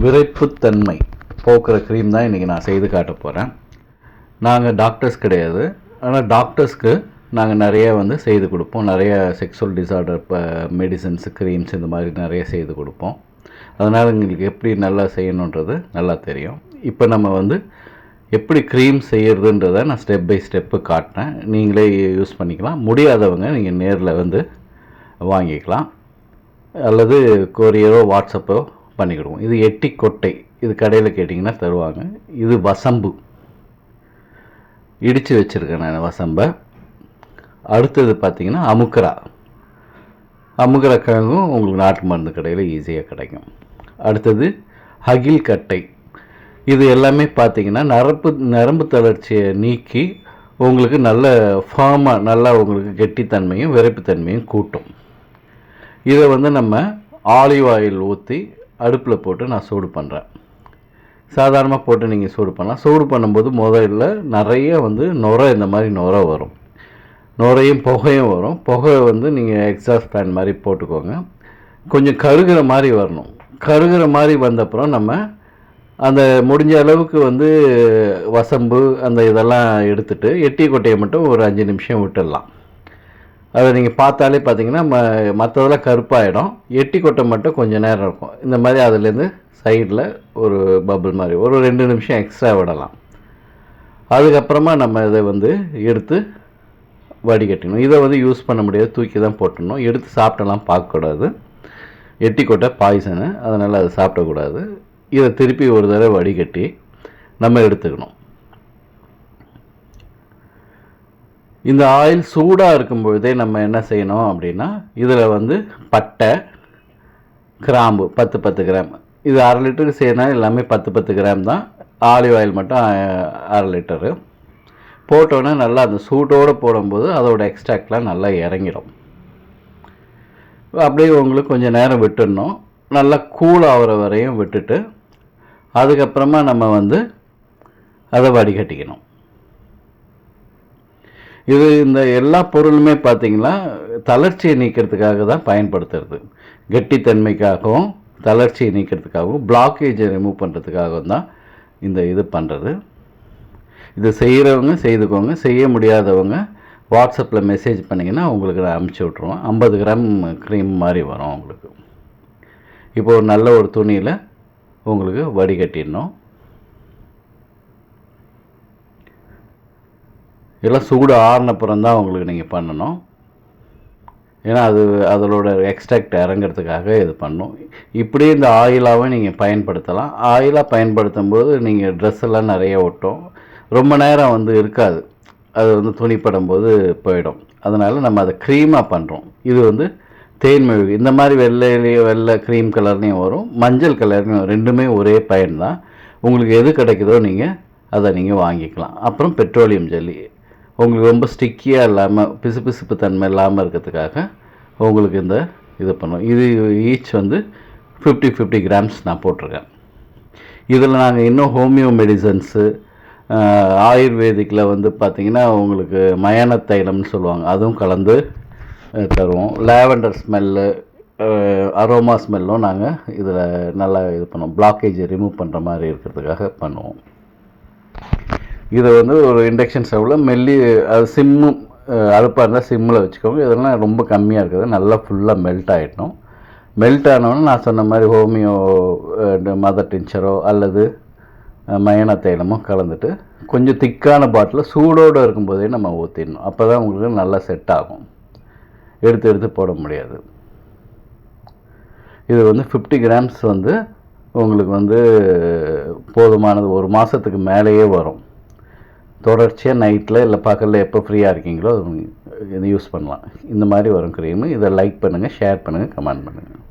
விரைப்புத்தன்மை. போக்குற cream தான் இன்றைக்கி நான் செய்து காட்ட போகிறேன் நாங்கள் டாக்டர்ஸ் கிடையாது. ஆனால் டாக்டர்ஸ்க்கு நாங்கள் நிறைய வந்து செய்து கொடுப்போம். நிறைய செக்ஸுவல் டிசார்டர் இப்போ மெடிசன்ஸு க்ரீம்ஸ் இந்த மாதிரி நிறைய செய்து கொடுப்போம். அதனால் எங்களுக்கு எப்படி நல்லா செய்யணுன்றது நல்லா தெரியும். இப்போ நம்ம வந்து எப்படி க்ரீம் செய்கிறதுன்றத நான் ஸ்டெப் பை ஸ்டெப்பு காட்டினேன் நீங்களே யூஸ் பண்ணிக்கலாம். முடியாதவங்க நீங்கள் நேரில் வந்து வாங்கிக்கலாம். அல்லது கொரியரோ வாட்ஸ்அப்போ பண்ணிக்கிடுவோம். இது எட்டி கொட்டை. இது கடையில் கேட்டிங்கன்னா தருவாங்க. இது வசம்பு. இடித்து வச்சுருக்கேன் நான் வசம்பை. அடுத்தது பார்த்திங்கன்னா அமுக்கரா. அமுக்கரா கிழங்கும் உங்களுக்கு நாட்டு மருந்து கடையில் ஈஸியாக கிடைக்கும். அடுத்தது அகில் கட்டை. இது எல்லாமே பார்த்தீங்கன்னா நரம்பு நரம்பு தளர்ச்சியை நீக்கி உங்களுக்கு நல்ல ஃபார்மாக நல்லா உங்களுக்கு கெட்டித்தன்மையும் விரைப்புத்தன்மையும் கூட்டும். இதை வந்து நம்ம ஆலிவ் ஆயில் ஊற்றி அடுப்பில் போட்டு நான் சூடு பண்ணுறேன். சாதாரணமாக போட்டு நீங்கள் சூடு பண்ணலாம். சூடு பண்ணும்போது முதல்ல நிறைய வந்து நுரை இந்த மாதிரி நுரை வரும். நுரையும் புகையும் வரும். புகை வந்து நீங்கள் எக்ஸாஸ்ட் ஃபேன் மாதிரி போட்டுக்கோங்க. கொஞ்சம் கருகிற மாதிரி வரணும். கருகிற மாதிரி வந்தப்புறம் நம்ம அந்த முடிஞ்ச அளவுக்கு வந்து வசம்பு அந்த இதெல்லாம் எடுத்துகிட்டு எட்டி கொட்டையை மட்டும் ஒரு அஞ்சு நிமிஷம் விட்டுடலாம். அதை நீங்கள் பார்த்தாலே பார்த்தீங்கன்னா ம மற்றதெல்லாம் கருப்பாயிடும். எட்டி கொட்டை மட்டும் கொஞ்சம் நேரம் இருக்கும். இந்த மாதிரி அதுலேருந்து சைடில் ஒரு பபுள் மாதிரி ஒரு ரெண்டு நிமிஷம் எக்ஸ்ட்ரா விடலாம். அதுக்கப்புறமா நம்ம இதை வந்து எடுத்து வடிகட்டணும். இதை வந்து யூஸ் பண்ண முடியாது தூக்கி தான் போட்டணும் எடுத்து சாப்பிட்டலாம் பார்க்கக்கூடாது. எட்டி கொட்டை பாய்சனு அதனால் அதை சாப்பிடக்கூடாது. இதை திருப்பி ஒரு தடவை வடிகட்டி நம்ம எடுத்துக்கணும். இந்த ஆயில் சூடாக இருக்கும் பொழுதே நம்ம என்ன செய்யணும் அப்படின்னா இதில் வந்து பட்டை கிராம்பு பத்து பத்து கிராம். இது அரை லிட்டருக்கு செய்யணும் எல்லாமே பத்து பத்து கிராம் தான். ஆலிவ் ஆயில் மட்டும் அரை லிட்டரு. போட்டோன்னே நல்லா அந்த சூட்டோடு போடும்போது அதோட எக்ஸ்ட்ராக்ட்லாம் நல்லா இறங்கிடும் அப்படியே உங்களுக்கு கொஞ்சம் நேரம் விட்டுடணும். நல்லா கூல் ஆகிற வரையும் விட்டுட்டு அதுக்கப்புறமா நம்ம வந்து அதை வடிகட்டிக்கணும். இது இந்த எல்லா பொருளுமே பார்த்திங்கன்னா தளர்ச்சியை நீக்கிறதுக்காக தான் பயன்படுத்துறது. கெட்டித்தன்மைக்காகவும் தளர்ச்சியை நீக்கிறதுக்காகவும் பிளாக்கேஜை ரிமூவ் பண்ணுறதுக்காகவும் தான் இந்த இது பண்ணுறது இது செய்கிறவங்க செய்துக்கோங்க. செய்ய முடியாதவங்க வாட்ஸ்அப்பில் மெசேஜ் பண்ணிங்கன்னா உங்களுக்கு நான் அனுப்பிச்சி விட்ருவோம் ஐம்பது கிராம் க்ரீம் மாதிரி வரும் உங்களுக்கு. இப்போ ஒரு நல்ல ஒரு துணியில் உங்களுக்கு வடிகட்டிடணும். இதெல்லாம் சூடு ஆறினப்புறம் தான் உங்களுக்கு நீங்கள் பண்ணணும். ஏன்னா அது அதோட எக்ஸ்ட்ராக்ட் இறங்கிறதுக்காக இது பண்ணும். இப்படியே இந்த ஆயிலாகவும் நீங்கள் பயன்படுத்தலாம். ஆயிலாக பயன்படுத்தும் போது நீங்கள் ட்ரெஸ் எல்லாம் நிறைய ஒட்டும். ரொம்ப நேரம் வந்து இருக்காது. அது வந்து துணிப்படும் போது போயிடும். அதனால் நம்ம அதை க்ரீமாக பண்ணுறோம் இது வந்து தேன் மெழுகு. இந்த மாதிரி வெள்ளையிலேயும் வெள்ளை க்ரீம் கலர்லேயும் வரும். மஞ்சள் கலர்லேயும் ரெண்டுமே ஒரே பயன் தான். உங்களுக்கு எது கிடைக்குதோ நீங்கள் அதை நீங்கள் வாங்கிக்கலாம். அப்புறம் பெட்ரோலியம் ஜெல்லி உங்களுக்கு ரொம்ப ஸ்டிக்கியாக இல்லாமல் பிசுபிசுப்பு தன்மை இல்லாமல் இருக்கிறதுக்காக உங்களுக்கு இந்த இது பண்ணுவோம். இது ஈச் வந்து ஃபிஃப்டி ஃபிஃப்டி கிராம்ஸ் நான் போட்டிருக்கேன். இதில் நாங்கள் இன்னும் ஹோமியோ மெடிசன்ஸு ஆயுர்வேதிக்கில் வந்து பார்த்திங்கன்னா உங்களுக்கு மயான தைலம்னு சொல்லுவாங்க. அதுவும் கலந்து தருவோம். லேவண்டர் ஸ்மெல்லு அரோமா ஸ்மெல்லும் நாங்கள் இதில் நல்லா இது பண்ணுவோம். பிளாக்கேஜை ரிமூவ் பண்ணுற மாதிரி இருக்கிறதுக்காக பண்ணுவோம். இதை வந்து ஒரு இண்டக்ஷன் ஸ்டவ்வில் மெல்லி அது சிம்மு அடுப்பாக இருந்தால் சிம்மில் வச்சுக்கோங்க. இதெல்லாம் ரொம்ப கம்மியாக இருக்குது. நல்லா ஃபுல்லாக மெல்ட் ஆகிடணும் மெல்ட் ஆனவொடனே நான் சொன்ன மாதிரி ஹோமியோ மதர் டின்ச்சரோ அல்லது மயன தைலமோ கலந்துட்டு கொஞ்சம் திக்கான பாட்டில் சூடோடு இருக்கும்போதே நம்ம ஊற்றிடணும் அப்போ தான் உங்களுக்கு நல்லா செட் ஆகும். எடுத்து எடுத்து போட முடியாது. இது வந்து ஃபிஃப்டி கிராம்ஸ் வந்து உங்களுக்கு வந்து போதுமானது ஒரு மாதத்துக்கு மேலேயே வரும். தொடர்ச்சியாக நைட்டில் இல்லை பகலில் எப்போ ஃப்ரீயாக இருக்கீங்களோ இது யூஸ் பண்ணலாம். இந்த மாதிரி வரும் க்ரீமு இதை லைக் பண்ணுங்கள் ஷேர் பண்ணுங்கள் கமெண்ட் பண்ணுங்கள்